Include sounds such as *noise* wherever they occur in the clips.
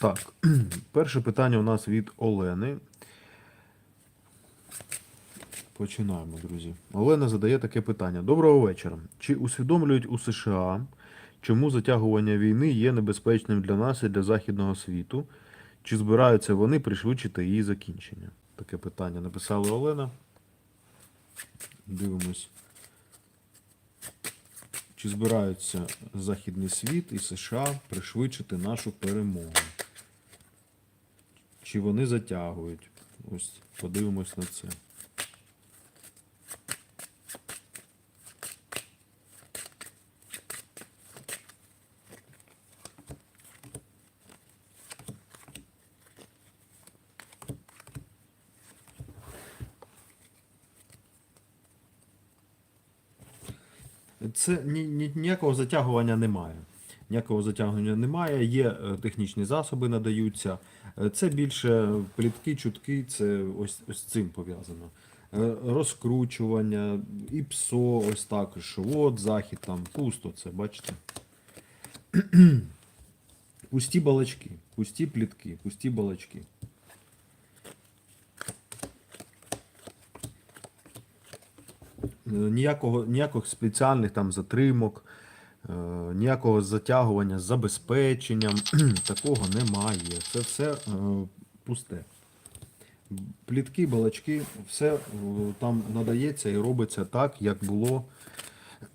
Так, *clears throat* перше питання у нас від Олени. Починаємо, друзі. Олена задає таке питання. Доброго вечора. Чи усвідомлюють у США, чому затягування війни є небезпечним для нас і для Західного світу? Чи збираються вони пришвидшити її закінчення? Таке питання написала Олена. Дивимось. Чи збираються Західний світ і США пришвидшити нашу перемогу? Чи вони затягують? Ось подивимось на це. Це ні, ні, ніякого затягування немає. Ніякого затягування немає. Є е, технічні засоби, надаються. Е, Це більше плітки, чутки, це ось, ось цим пов'язано. Е, Розкручування, і ПСО, ось так, що от захід там пусто, це бачите. *clears throat* Пусті балачки, пусті плітки, пусті балачки. Ніякого, ніяких спеціальних там затримок, ніякого затягування з забезпеченням, *clears throat* такого немає. Це все е, пусте. Плітки, балачки, все е, там надається і робиться так, як було,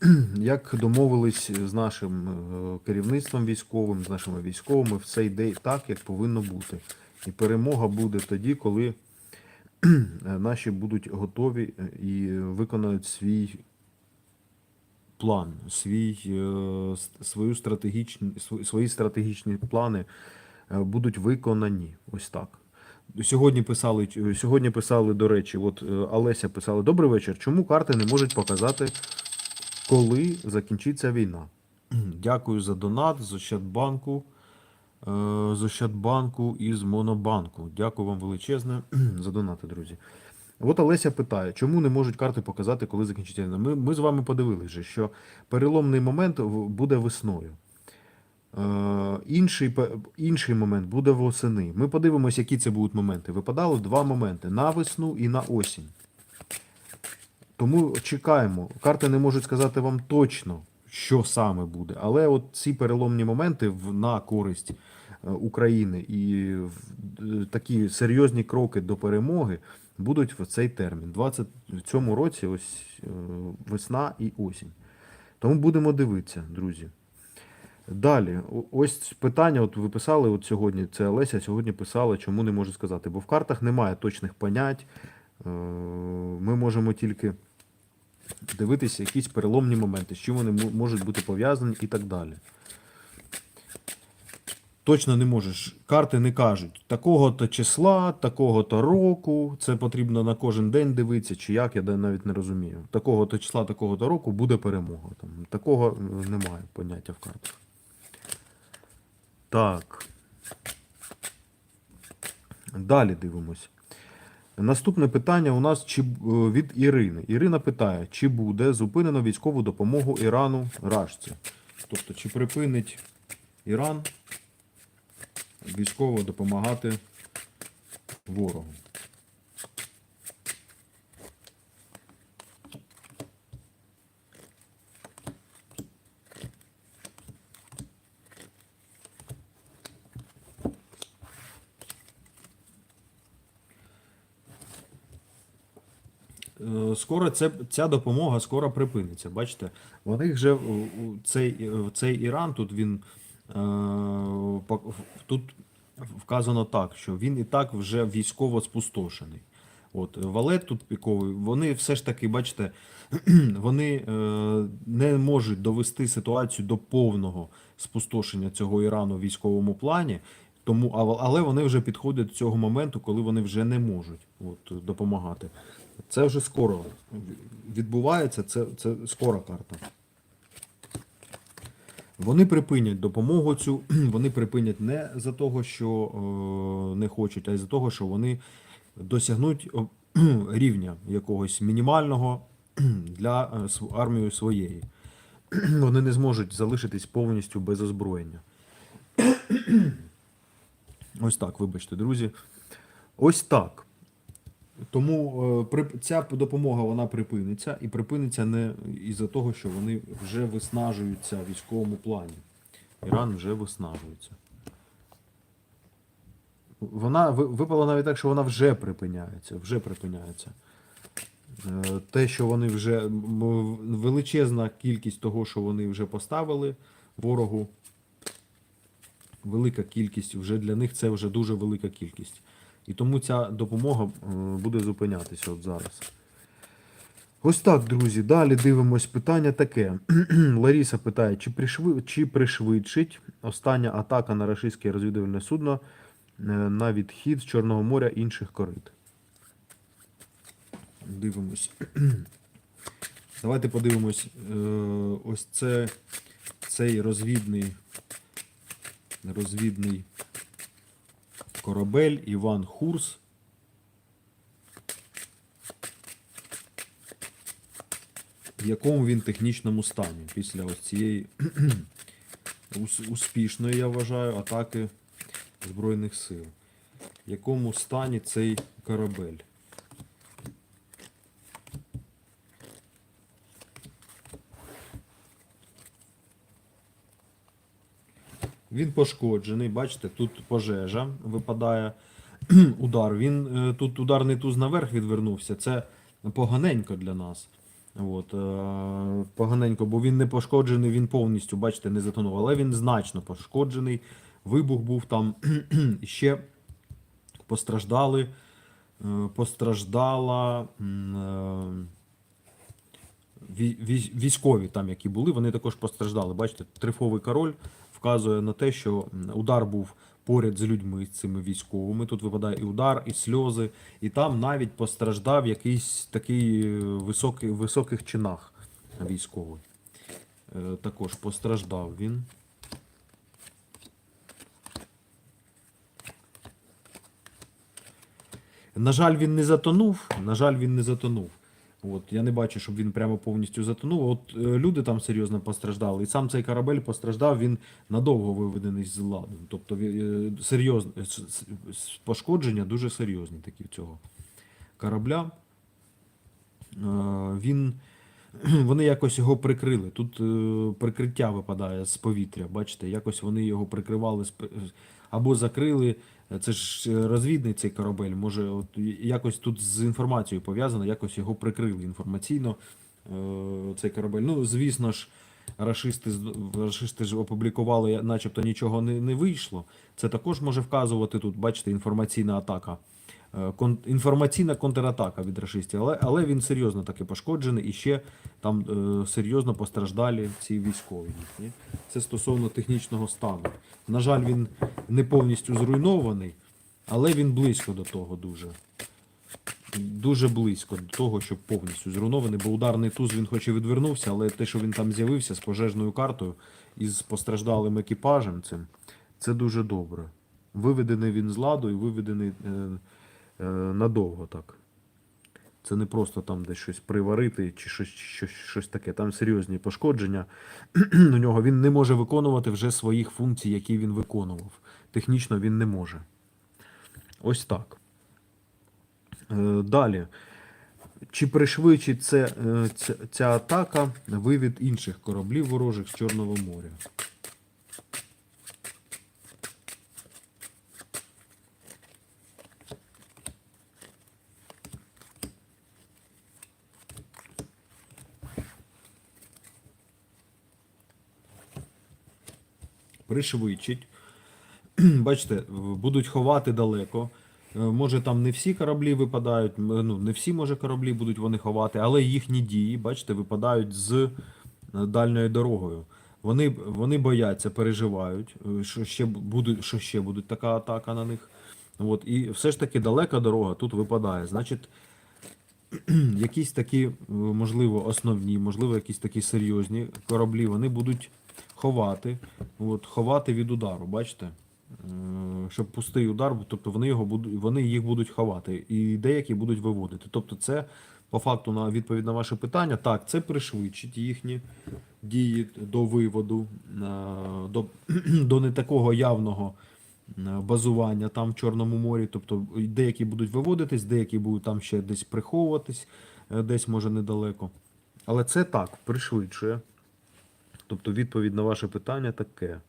*clears throat* як домовились з нашим е, керівництвом військовим, з нашими військовими, все йде так, як повинно бути. І перемога буде тоді, коли *clears throat* е, наші будуть готові е, і виконають свій план, свій, е, свою стратегічні, свої стратегічні плани е, будуть виконані. Ось так. Сьогодні писали, е, сьогодні писали, до речі, от Олеся писала: Добрий вечір. Чому карти не можуть показати, коли закінчиться війна? *clears throat* Дякую за донат з Ощадбанку, з Ощадбанку і з Монобанку. Дякую вам величезне *clears throat* за донати, друзі. От Олеся питає, чому не можуть карти показати, коли закінчиться війна? Ми, ми з вами подивилися, що переломний момент буде весною. Е, інший, інший момент буде восени. Ми подивимося, які це будуть моменти. Випадало два моменти: на весну і на осінь. Тому чекаємо. Карти не можуть сказати вам точно, що саме буде. Але от ці переломні моменти на користь України і е, такі серйозні кроки до перемоги будуть в цей термін. 20, в цьому році ось е, весна і осінь. Тому будемо дивитися, друзі. Далі, ось питання, от ви писали от сьогодні, це Олеся сьогодні писала, чому не можу сказати. Бо в картах немає точних понять. Е, Ми можемо тільки дивитися якісь переломні моменти, з чим вони можуть бути пов'язані і так далі. Точно не можеш. Карти не кажуть такого-то числа, такого-то року. Це потрібно на кожен день дивитися, чи як, я навіть не розумію. Такого-то числа, такого-то року буде перемога. Там, такого немає поняття в картах. Так. Далі дивимось. Наступне питання у нас чи, е, від Ірини. Ірина питає, чи буде зупинено військову допомогу Ірану Рашці? Тобто, чи припинить Іран військово допомагати ворогу? Е, Скоро це, ця допомога скоро припиниться. Бачите, них вже цей, цей Іран тут він е, тут вказано так, що він і так вже військово спустошений. От валет тут піковий, вони все ж таки, бачите, *clears throat* вони е, не можуть довести ситуацію до повного спустошення цього Ірану в військовому плані. Тому, але вони вже підходять до цього моменту, коли вони вже не можуть от, допомагати. Це вже скоро відбувається, це, це скора карта. Вони припинять допомогу цю, *clears throat* вони припинять не за того, що е, не хочуть, а й за того, що вони досягнуть *clears throat* рівня якогось мінімального *clears throat* для е, армії своєї. Вони не зможуть залишитись повністю без озброєння. Ось так, вибачте, друзі. Ось так. Тому е, ця допомога вона припиниться і припиниться не із-за того, що вони вже виснажуються в військовому плані. Іран вже виснажується. Вона випала навіть так, що вона вже припиняється. Вже припиняється. Е, Те, що вони вже величезна кількість того, що вони вже поставили ворогу, велика кількість вже для них це вже дуже велика кількість. І тому ця допомога е, буде зупинятися от зараз. Ось так, друзі. Далі дивимось питання таке. *clears throat* Ларіса питає, чи, пришви... чи пришвидшить остання атака на російське розвідувальне судно е, на відхід з Чорного моря інших корит. Дивимось. *clears throat* Давайте подивимось. е, Ось це цей розвідний розвідний корабель Іван Хурс. В якому він технічному стані після ось цієї *clears throat* успішної, я вважаю, атаки Збройних сил. В якому стані цей корабель? Він пошкоджений, бачите, тут пожежа випадає. *clears throat* Удар. Він е, тут ударний туз наверх відвернувся. Це поганенько для нас. От, е, поганенько, бо він не пошкоджений, він повністю, бачите, не затонув. Але він значно пошкоджений. Вибух був там. *clears throat* Ще постраждали. е, Постраждала. військові там, які були, вони також постраждали. Бачите, трифовий король вказує на те, що удар був поряд з людьми, з цими військовими. Тут випадає і удар, і сльози, і там навіть постраждав якийсь такий е, високий, високих чинах військовий. Е, Також постраждав він. На жаль, він не затонув. На жаль, він не затонув. От, я не бачу, щоб він прямо повністю затонув. От е, люди там серйозно постраждали, і сам цей корабель постраждав, він надовго виведений з ладу. Тобто е, серйозно, с- с- с- пошкодження дуже серйозні такі в цього корабля. Е, Він, *clears throat* вони якось його прикрили. Тут прикриття випадає з повітря. Бачите, якось вони його прикривали або закрили. Це ж е, розвідний цей корабель. Може, от якось тут з інформацією пов'язано, якось його прикрили інформаційно. е, Цей корабель. Ну, звісно ж, рашисти, рашисти ж опублікували, начебто нічого не, не вийшло. Це також може вказувати тут, бачите, інформаційна атака. Е, інформаційна контратака від рашистів, але, але він серйозно таки пошкоджений і ще там е, серйозно постраждалі ці військові їхні. Це стосовно технічного стану. На жаль, він не повністю зруйнований, але він близько до того дуже. Дуже близько до того, щоб повністю зруйнований, бо ударний туз він хоч і відвернувся, але те, що він там з'явився з пожежною картою і з постраждалим екіпажем цим, це дуже добре. Виведений він з ладу і виведений е, надовго так. Це не просто там десь щось приварити чи щось, щось, щось таке. Там серйозні пошкодження *clears throat* у нього. Він не може виконувати вже своїх функцій, які він виконував. Технічно він не може. Ось так. Е, Далі. Чи пришвидшить це, е, ця, ця атака вивід інших кораблів ворожих з Чорного моря? Пришвидшить. *clears throat* Бачите, будуть ховати далеко. Е, Може, там не всі кораблі випадають, ну, не всі, може, кораблі будуть вони ховати, але їхні дії, бачите, випадають з е, дальньою дорогою. Вони, вони бояться, переживають, е, що ще буде, що ще буде така атака на них. От, і все ж таки далека дорога тут випадає. Значить, *clears throat* якісь такі, можливо, основні, можливо, якісь такі серйозні кораблі, вони будуть ховати, от, ховати від удару, бачите? Е, Щоб пустий удар, тобто вони, його будуть, вони їх будуть ховати, і деякі будуть виводити. Тобто, це по факту на відповідь на ваше питання, так, це пришвидшить їхні дії до виводу, е, до, *clears throat* до не такого явного базування там в Чорному морі. Тобто деякі будуть виводитись, деякі будуть там ще десь приховуватись, е, десь може недалеко. Але це так, пришвидшує. Тобто відповідь на ваше питання таке.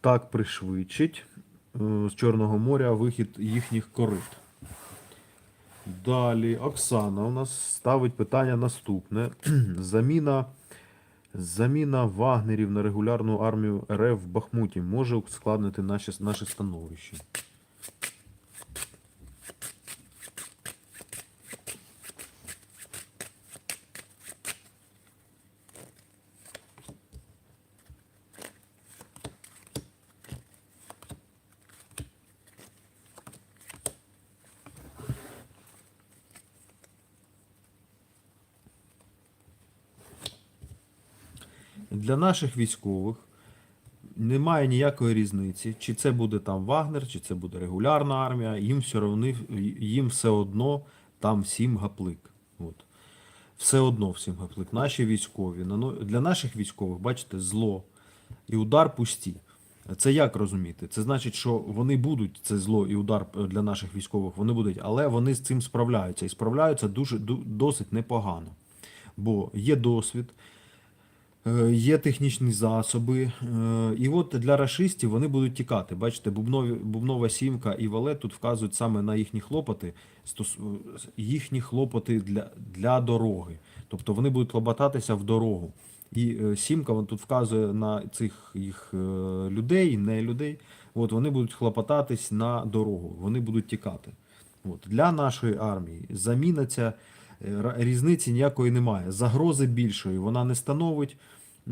Так пришвидшить е, з Чорного моря вихід їхніх корит. Далі Оксана у нас ставить питання наступне. *clears throat* Заміна, заміна вагнерів на регулярну армію РФ в Бахмуті може ускладнити наше, становище. Для наших військових немає ніякої різниці, чи це буде там Вагнер, чи це буде регулярна армія, їм все одно, їм все одно там всім гаплик. От. Все одно всім гаплик. Наші військові, для наших військових, бачите, зло і удар пусті. Це як розуміти? Це значить, що вони будуть, це зло і удар для наших військових, вони будуть, але вони з цим справляються. І справляються дуже, досить непогано. Бо є досвід, Є технічні засоби, е, і от для рашистів вони будуть тікати. Бачите, бубнові, бубнова сімка і валет тут вказують саме на їхні хлопоти, їхні хлопоти для, для дороги. Тобто вони будуть клопотатися в дорогу. І е, сімка вон тут вказує на цих їх е, людей, не людей. От вони будуть хлопотатись на дорогу, вони будуть тікати. От. Для нашої армії заміна ця е, різниці ніякої немає. Загрози більшої вона не становить.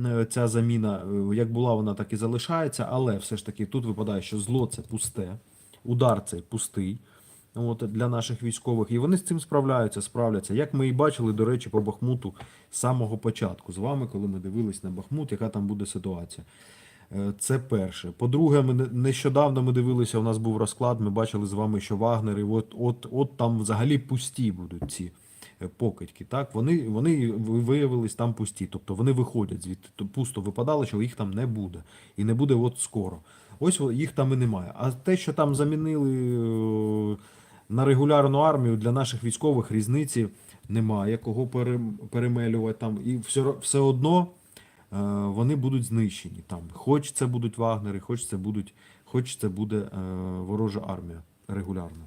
е, Ця заміна, е, як була, вона так і залишається, але все ж таки тут випадає, що зло це пусте, удар це пустий от, для наших військових, і вони з цим справляються, справляться. Як ми і бачили, до речі, по Бахмуту з самого початку з вами, коли ми дивились на Бахмут, яка там буде ситуація. Е, Це перше. По-друге, ми не- нещодавно ми дивилися, у нас був розклад, ми бачили з вами, що Вагнери, от, от, от там взагалі пусті будуть ці е, покидьки. Так? Вони, вони виявились там пусті, тобто вони виходять звідти. Пусто випадало, що їх там не буде. І не буде от скоро. Ось їх там і немає. А те, що там замінили е, на регулярну армію для наших військових різниці немає, кого перемелювати там. І все, все одно е, вони будуть знищені там. Хоч це будуть вагнери, хоч це будуть, хоч це буде е, ворожа армія регулярна.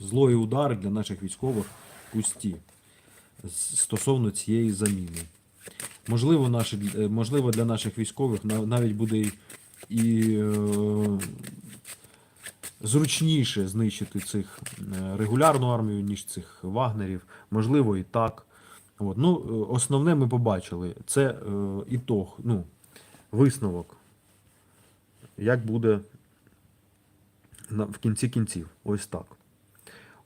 Зло і удари для наших військових пусті стосовно цієї заміни. Можливо, наші, е, можливо, для наших військових навіть буде і, е, зручніше знищити цих е, регулярну армію, ніж цих вагнерів. Можливо, і так. От. Ну, е, основне ми побачили. Це е, ітог, ну, висновок. Як буде в кінці кінців. Ось так.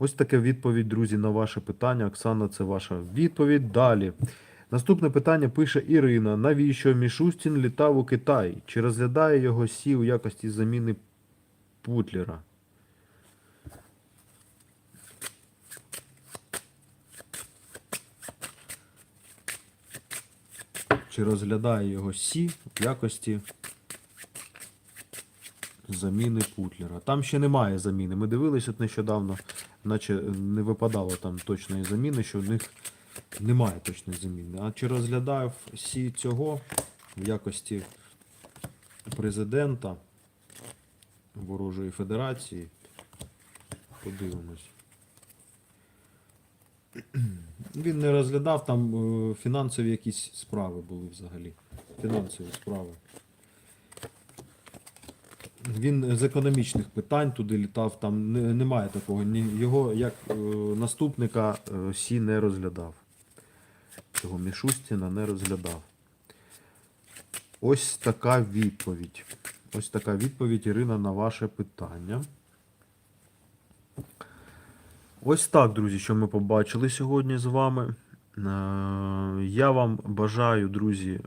Ось таке відповідь, друзі, на ваше питання. Оксана, це ваша відповідь. Далі. Наступне питання пише Ірина. Навіщо Мішустін літав у Китай? Чи розглядає його Сі у якості заміни Путлера? Чи розглядає його Сі в якості заміни Путлера? Там ще немає заміни. Ми дивились от нещодавно, наче не випадало там точної заміни, що в них немає точної заміни. А чи розглядав Сі цього в якості президента Ворожої Федерації? Подивимось. *clears throat* Він не розглядав, там е, фінансові якісь справи були взагалі. Фінансові справи. Він з економічних питань туди літав, там не- немає такого. Його як е, наступника е, Сі не розглядав. Цього Мішустіна не розглядав. Ось така відповідь. Ось така відповідь, Ірина, на ваше питання. Ось так, друзі, що ми побачили сьогодні з вами. Е, Я вам бажаю, друзі,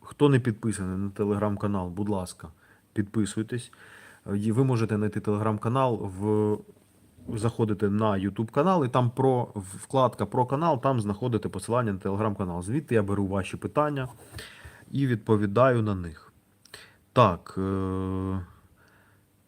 хто не підписаний на телеграм-канал, будь ласка, підписуйтесь. Е, Ви можете знайти телеграм-канал, заходите на YouTube канал, і там про вкладка про канал, там знаходите посилання на телеграм-канал. Звідти я беру ваші питання і відповідаю на них. Так. Е...